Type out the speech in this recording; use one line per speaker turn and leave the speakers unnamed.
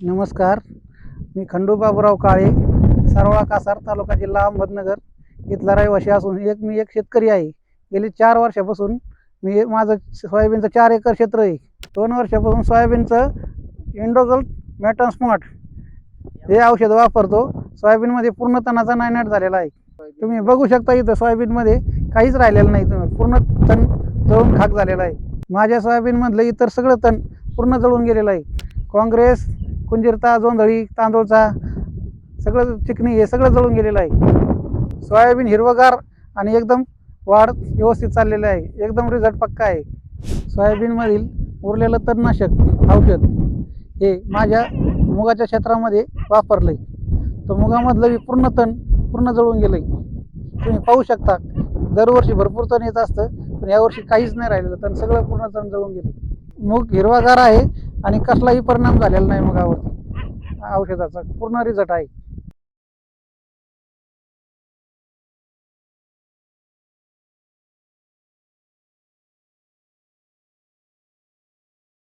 नमस्कार. मी खंडूबाबुराव काळे सारोळा कासार तालुका जिल्हा अहमदनगर इथला रहिवासी असून एक मी एक शेतकरी आहे. गेली चार वर्षापासून मी माझं सोयाबीनचं चार एकर क्षेत्र आहे. दोन वर्षापासून सोयाबीनचं इंडोगल मॅटन स्मार्ट हे औषध वापरतो. सोयाबीनमध्ये पूर्ण तणाचा नायनाट झालेला आहे. तुम्ही बघू शकता इथं सोयाबीनमध्ये काहीच राहिलेलं नाही. तुम्ही पूर्ण तण जळून खाक झालेला आहे. माझ्या सोयाबीनमधलं इतर सगळं तण पूर्ण जळून गेलेलं आहे. काँग्रेस कुंजीरता जोंधळी तांदूळचा सगळं चिकणी हे सगळं जळून गेलेलं आहे. सोयाबीन हिरवगार आणि एकदम वाढ व्यवस्थित चाललेलं आहे. एकदम रिझल्ट पक्का आहे. सोयाबीनमधील उरलेलं तणनाशक औषध हे माझ्या मुगाच्या क्षेत्रामध्ये वापरलं आहे तर मुगामधलं पूर्ण तण पूर्ण जळून गेलं आहे तुम्ही पाहू शकता दरवर्षी भरपूर तण येत असतं पण यावर्षी काहीच नाही राहिलेलं. तण सगळं पूर्ण तण जळून गेलं मूग हिरवागार आहे आणि कसलाही परिणाम झालेला नाही मग औषधाचा पूर्ण रिझल्ट आहे.